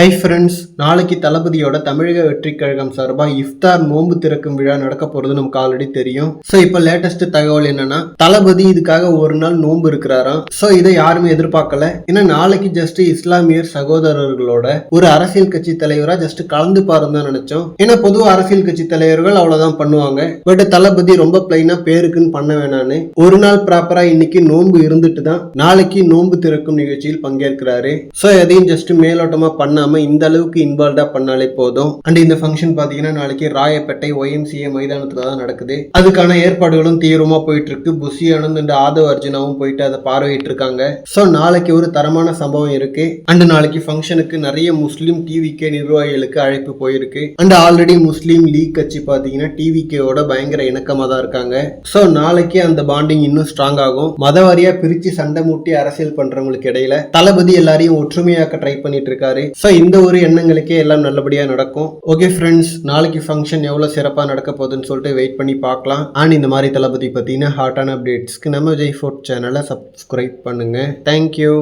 Hi friends நாளைக்கு தளபதியோட தமிழக வெற்றி கழகம் சார்பாக இஃப்தார் நோன்பு திறக்கும் விழா நடக்க போறது நமக்கு ஆல்ரெடி தெரியும். ஸோ இப்போ லேட்டஸ்ட் தகவல் என்னன்னா தளபதி இதுக்காக ஒரு நாள் நோன்பு இருக்கிறாராம். ஸோ இதை யாருமே எதிர்பார்க்கல. ஏன்னா நாளைக்கு ஜஸ்ட் இஸ்லாமியர் சகோதரர்களோட ஒரு அரசியல் கட்சி தலைவரா ஜஸ்ட் கலந்து பாருன்னு தான் நினைச்சோம். ஏன்னா பொதுவாக அரசியல் கட்சி தலைவர்கள் அவ்வளோதான் பண்ணுவாங்க. பட் தளபதி ரொம்ப பிளைனா பேருக்குன்னு பண்ண வேணான்னு ஒரு நாள் ப்ராப்பரா இன்னைக்கு நோன்பு இருந்துட்டு தான் நாளைக்கு நோன்பு திறக்கும் நிகழ்ச்சியில் பங்கேற்கிறாரு. ஸோ எதையும் ஜஸ்ட் மேலோட்டமா பண்ணாம இந்த அளவுக்கு இன்வால்வ்டாக பண்ணாலே போதும். அண்ட் இந்த ஃபங்க்ஷன் பாத்தீங்கன்னா நாளைக்கு ராயப்பேட்டை ஒய்எம்சிஏ மைதானத்துல தான் நடக்குது. அதுக்கான ஏற்பாடுகளும் தீவிரமா போயிட்டு இருக்கு புஷி ஆனந்த் அண்ட் ஆதவ் அர்ஜுனாவும் போயிட்டு அதை பார்வையிட்டு இருக்காங்க ஸோ நாளைக்கு ஒரு தரமான சம்பவம் இருக்கு. அண்ட் நாளைக்கு ஃபங்க்ஷனுக்கு நிறைய முஸ்லீம் டிவிகே நிர்வாகிகளுக்கு அழைப்பு போயிருக்கு. அண்ட் ஆல்ரெடி முஸ்லீம் லீக் கட்சி பாத்தீங்கன்னா டிவிகேவோட பயங்கர இணக்கமாக தான் இருக்காங்க. ஸோ நாளைக்கு அந்த பாண்டிங் இன்னும் ஸ்ட்ராங் ஆகும். மதவாரியா பிரிச்சு சண்டை மூட்டி அரசியல் பண்றவங்களுக்கு இடையில தளபதி எல்லாரையும் ஒற்றுமையாக்க ட்ரை பண்ணிட்டு இருக்காரு. ஸோ இந்த ஒரு எண்ணங்களுக்கே எல்லாம் நல்லபடியாக நடக்கும். ஓகே ஃப்ரெண்ட்ஸ் நாளைக்கு ஃபங்க்ஷன் எவ்வளோ சிறப்பாக நடக்க போகுதுன்னு சொல்லிட்டு வெயிட் பண்ணி பார்க்கலாம். அண்ட் இந்த மாதிரி தளபதி பார்த்தீங்கன்னா ஹாட்டான அப்டேட்ஸ்க்கு நம்ம ஜெய் ஃபோர்ட் சேனலை சப்ஸ்கிரைப் பண்ணுங்கள் தேங்க்யூ